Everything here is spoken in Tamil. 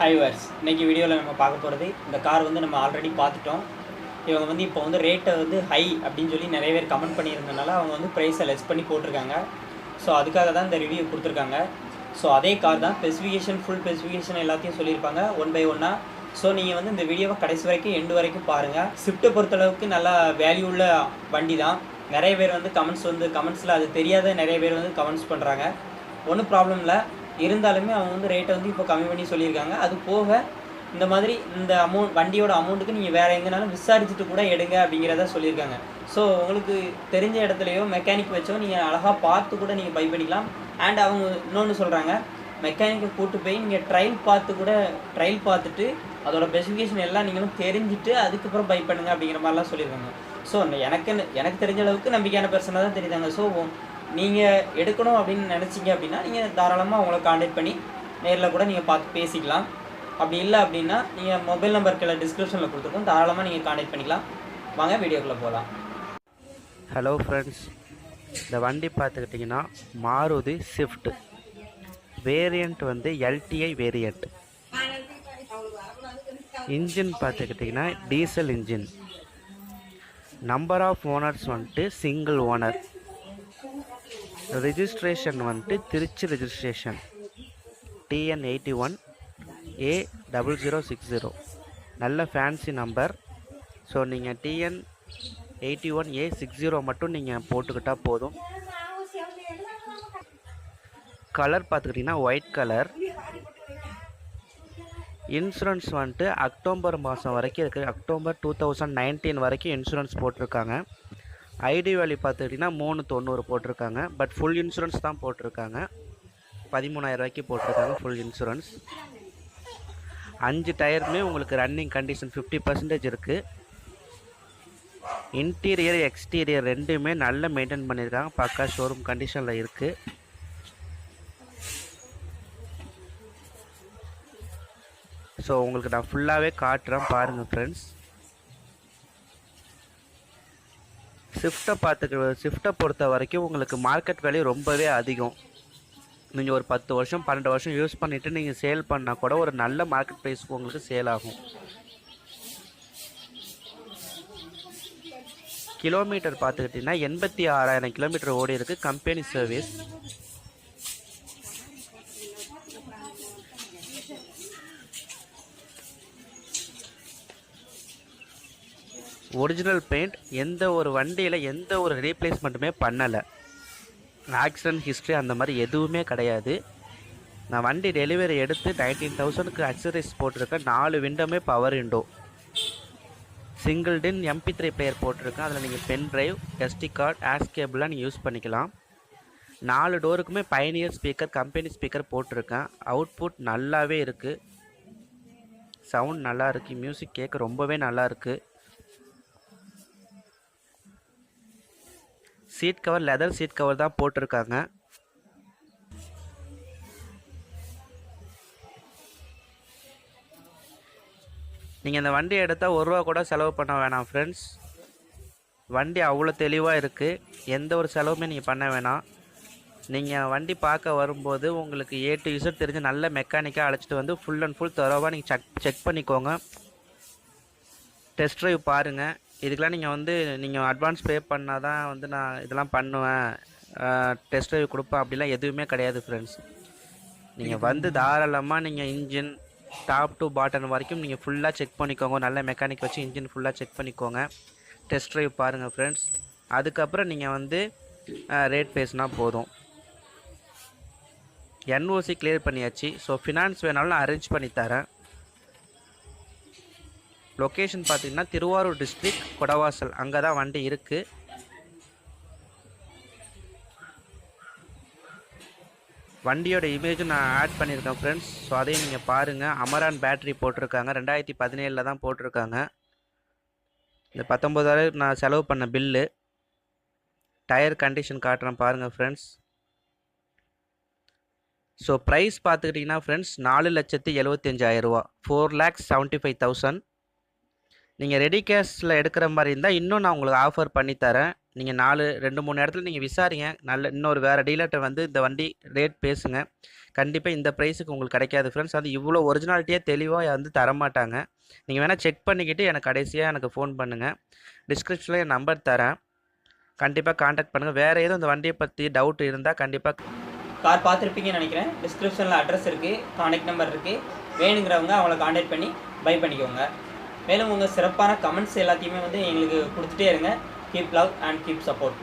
ஹைவர்ஸ் இன்னைக்கு வீடியோவில் நம்ம பார்க்க போகிறது இந்த கார் வந்து நம்ம ஆல்ரெடி பார்த்துட்டோம். இவங்க வந்து இப்போ வந்து ரேட்டை வந்து ஹை அப்படின்னு சொல்லி நிறைய பேர் கமெண்ட் பண்ணியிருந்தனால அவங்க வந்து ப்ரைஸை லெஸ் பண்ணி போட்டிருக்காங்க. ஸோ அதுக்காக தான் இந்த ரிவ்யூ கொடுத்துருக்காங்க. ஸோ அதே கார் தான் ஸ்பெசிஃபிகேஷன் ஃபுல் ஸ்பெசிஃபிகேஷன் எல்லாத்தையும் சொல்லியிருப்பாங்க ஒன் பை ஒன்னாக ஸோ நீங்கள் வந்து இந்த வீடியோவை கடைசி வரைக்கும் எண்டு வரைக்கும் பாருங்கள் ஸ்விஃப்ட்டை பொறுத்தளவுக்கு நல்லா வேல்யூ உள்ள வண்டி தான். நிறைய பேர் வந்து கமெண்ட்ஸ் வந்து கமெண்ட்ஸில் அது தெரியாத நிறைய பேர் வந்து கமெண்ட்ஸ் பண்ணுறாங்க ஒன்றும் ப்ராப்ளம் இல்லை. இருந்தாலுமே அவங்க வந்து ரேட்டை வந்து இப்போ கம்மி பண்ணி சொல்லியிருக்காங்க. அது போக இந்த மாதிரி இந்த அமௌண்ட் வண்டியோட அமௌண்ட்டுக்கு நீங்கள் வேறு எங்கேனாலும் விசாரிச்சுட்டு கூட எடுங்க அப்படிங்கிறத சொல்லியிருக்காங்க. ஸோ உங்களுக்கு தெரிஞ்ச இடத்துலையோ மெக்கானிக் வச்சோ நீங்கள் அழகாக பார்த்து கூட நீங்கள் பை பண்ணிக்கலாம். அண்ட் அவங்க இன்னொன்று சொல்கிறாங்க மெக்கானிக்கை கூட்டு போய் நீங்கள் ட்ரையல் பார்த்து கூட ட்ரையல் பார்த்துட்டு அதோட ஸ்பெசிஃபிகேஷன் எல்லாம் நீங்களும் தெரிஞ்சுட்டு அதுக்கப்புறம் பை பண்ணுங்க அப்படிங்கிற மாதிரிலாம் சொல்லியிருக்காங்க. ஸோ எனக்கு எனக்கு தெரிஞ்ச அளவுக்கு நம்பிக்கையான பர்சனாக தான் தெரியுதாங்க. ஸோ நீங்கள் எடுக்கணும் அப்படின்னு நினச்சிங்க அப்படின்னா நீங்கள் தாராளமாக அவங்கள காண்டாக்ட் பண்ணி நேரில் கூட நீங்கள் பார்த்து பேசிக்கலாம். அப்படி இல்லை அப்படின்னா நீங்கள் மொபைல் நம்பர் கீழே டிஸ்கிரிப்ஷனில் கொடுத்துருக்கோம். தாராளமாக நீங்கள் காண்டாக்ட் பண்ணிக்கலாம். வாங்க வீடியோக்குள்ளே போகலாம் ஹலோ ஃப்ரெண்ட்ஸ் இந்த வண்டி பார்த்துக்கிட்டிங்கன்னா மாருதி ஸ்விஃப்ட் வேரியண்ட் வந்து எல்டிஐ வேரியண்ட் இன்ஜின் பார்த்துக்கிட்டிங்கன்னா diesel engine number of owners வந்துட்டு சிங்கிள் ஓனர் ரிஜிஸ்ட்ரேஷன் வந்துட்டு Trichy registration TN eighty one A double zero six zero நல்ல ஃபேன்சி நம்பர் ஸோ நீங்கள் TN eighty one A six zero மட்டும் நீங்கள் போட்டுக்கிட்டால் போதும். கலர் பார்த்துக்கிட்டிங்கன்னா ஒயிட் கலர் இன்சூரன்ஸ் வந்துட்டு அக்டோபர் மாதம் வரைக்கும் இருக்குது அக்டோபர் டூ தௌசண்ட் நைன்டீன் வரைக்கும் இன்சூரன்ஸ் போட்டிருக்காங்க. ஐடி வேல்யூ பார்த்துக்கிட்டிங்கன்னா மூணு தொண்ணூறு போட்டிருக்காங்க. பட் ஃபுல் இன்சூரன்ஸ் தான் போட்டிருக்காங்க. பதிமூணாயிரம் ரூபாய்க்கு போட்டிருக்காங்க ஃபுல் இன்சூரன்ஸ் அஞ்சு டயருமே உங்களுக்கு ரன்னிங் கண்டிஷன் ஃபிஃப்டி பர்சன்டேஜ் இருக்குது இன்டீரியர் எக்ஸ்டீரியர் ரெண்டுமே நல்ல மெயின்டைன் பண்ணியிருக்காங்க. பக்கா ஷோரூம் கண்டிஷனில் இருக்குது ஸோ உங்களுக்கு நான் ஃபுல்லாகவே காட்டுறேன் பாருங்கள் ஃப்ரெண்ட்ஸ் ஸ்விஃப்ட்டை பார்த்துக்க ஸ்விஃப்ட்டை பொறுத்த வரைக்கும் உங்களுக்கு மார்க்கெட் வேல்யூ ரொம்பவே அதிகம். நீங்கள் ஒரு பத்து வருஷம் பன்னெண்டு வருஷம் யூஸ் பண்ணிவிட்டு நீங்கள் சேல் பண்ணால் கூட ஒரு நல்ல மார்க்கெட் ப்ரைஸ்க்கு உங்களுக்கு சேல் ஆகும். கிலோமீட்டர் பார்த்துக்கிட்டிங்கன்னா எண்பத்தி ஆறாயிரம் கிலோமீட்டர் ஓடி இருக்குது கம்பெனி சர்வீஸ் ஒரிஜினல் பெயிண்ட் எந்த ஒரு வண்டியில் எந்த ஒரு ரீப்ளேஸ்மெண்ட்டுமே பண்ணலை. ஆக்சிடென்ட் ஹிஸ்ட்ரி அந்த மாதிரி எதுவுமே கிடையாது. நான் வண்டி டெலிவரி எடுத்து நைன்டீன் தௌசண்ட்க்கு அக்சசரிஸ் போட்டிருக்கேன். நாலு விண்டோமே power window single DIN MP three player போட்டிருக்கேன். அதில் நீங்கள் pen drive SD card as கேபிளாக நீங்கள் யூஸ் பண்ணிக்கலாம். நாலு டோருக்குமே பயனியர் ஸ்பீக்கர் கம்பெனி ஸ்பீக்கர் போட்டிருக்கேன். அவுட்புட் நல்லாவே இருக்குது சவுண்ட் நல்லா இருக்குது மியூசிக் கேட்க ரொம்பவே நல்லா இருக்குது seat cover leather seat cover தான் போட்டிருக்காங்க. நீங்கள் இந்த வண்டி எடுத்தால் ஒரு ரூபா கூட செலவு பண்ண வேணாம் ஃப்ரெண்ட்ஸ் வண்டி அவ்வளோ தெளிவாக இருக்குது எந்த ஒரு செலவுமே நீங்கள் பண்ண வேணாம். நீங்கள் வண்டி பார்க்க வரும்போது உங்களுக்கு ஏ டு யூசர் தெரிஞ்சு நல்ல மெக்கானிக்காக அழைச்சிட்டு வந்து ஃபுல் அண்ட் ஃபுல் தரோவாக நீங்கள் செக் செக் பண்ணிக்கோங்க. டெஸ்ட் ட்ரைவ் பாருங்கள் இதுக்கெலாம் நீங்கள் வந்து நீங்கள் அட்வான்ஸ் பே பண்ணால் தான் வந்து நான் இதெல்லாம் பண்ணுவேன். டெஸ்ட் ட்ரைவ் கொடுப்பேன். அப்படிலாம் எதுவுமே கிடையாது ஃப்ரெண்ட்ஸ் நீங்கள் வந்து தாராளமாக நீங்கள் இன்ஜின் டாப் டு பாட்டன் வரைக்கும் நீங்கள் ஃபுல்லாக செக் பண்ணிக்கோங்க. நல்ல மெக்கானிக் வச்சு இன்ஜின் ஃபுல்லாக செக் பண்ணிக்கோங்க. டெஸ்ட் ட்ரைவ் பாருங்கள் ஃப்ரெண்ட்ஸ் அதுக்கப்புறம் நீங்கள் வந்து ரேட் பேசினா போதும். என்ஓசி கிளியர் பண்ணியாச்சு. ஸோ ஃபினான்ஸ் வேணாலும் நான் அரேஞ்ச் பண்ணி தரேன். லொக்கேஷன் பார்த்தீங்கன்னா திருவாரூர் டிஸ்ட்ரிக்ட் கொடவாசல். அங்கே தான் வண்டி இருக்குது வண்டியோட இமேஜும் நான் ஆட் பண்ணியிருக்கேன் ஃப்ரெண்ட்ஸ் ஸோ அதையும் நீங்கள் பாருங்கள் அமரான் பேட்டரி போட்டிருக்காங்க. ரெண்டாயிரத்தி பதினேழில் தான் போட்டிருக்காங்க. இந்த பத்தொம்போதாயிரம் நான் செலவு பண்ண பில்லு டயர் கண்டிஷன் காட்டுறேன் பாருங்கள் ஃப்ரெண்ட்ஸ் ஸோ ப்ரைஸ் பார்த்துக்கிட்டிங்கன்னா ஃப்ரெண்ட்ஸ் நாலு லட்சத்தி எழுபத்தஞ்சாயிரரூவா four lakhs seventy five thousand நீங்கள் ரெடி கேஷில் எடுக்கிற மாதிரி இருந்தால் இன்னும் நான் உங்களுக்கு ஆஃபர் பண்ணி தரேன். நீங்கள் நாலு ரெண்டு மூணு இடத்துல நீங்கள் விசாரிங்க. நல்ல இன்னொரு வேறு டீலர்கிட்ட வந்து இந்த வண்டி ரேட் பேசுங்க. கண்டிப்பாக இந்த ப்ரைஸுக்கு உங்களுக்கு கிடைக்காது ஃப்ரெண்ட்ஸ் அது இவ்வளோ ஒரிஜினாலிட்டியாக தெளிவாக வந்து தரமாட்டாங்க. நீங்கள் வேணால் செக் பண்ணிக்கிட்டு எனக்கு கடைசியாக எனக்கு ஃபோன் பண்ணுங்கள் டிஸ்கிரிப்ஷனில் என் நம்பர் தரேன். கண்டிப்பாக காண்டாக்ட் பண்ணுங்கள் வேறு எதுவும் இந்த வண்டியை பற்றி டவுட் இருந்தால் கண்டிப்பாக கார் பார்த்துருப்பீங்கன்னு நினைக்கிறேன். டிஸ்கிரிப்ஷனில் அட்ரஸ் இருக்குது காண்டாக்ட் நம்பர் இருக்குது வேணுங்கிறவங்க அவங்கள காண்டாக்ட் பண்ணி பை பண்ணிக்கோங்க. மேலும் உங்கள் சிறப்பான கமெண்ட்ஸ் எல்லாத்தையுமே வந்து எங்களுக்கு கொடுத்துட்டே இருங்க. Keep love and keep support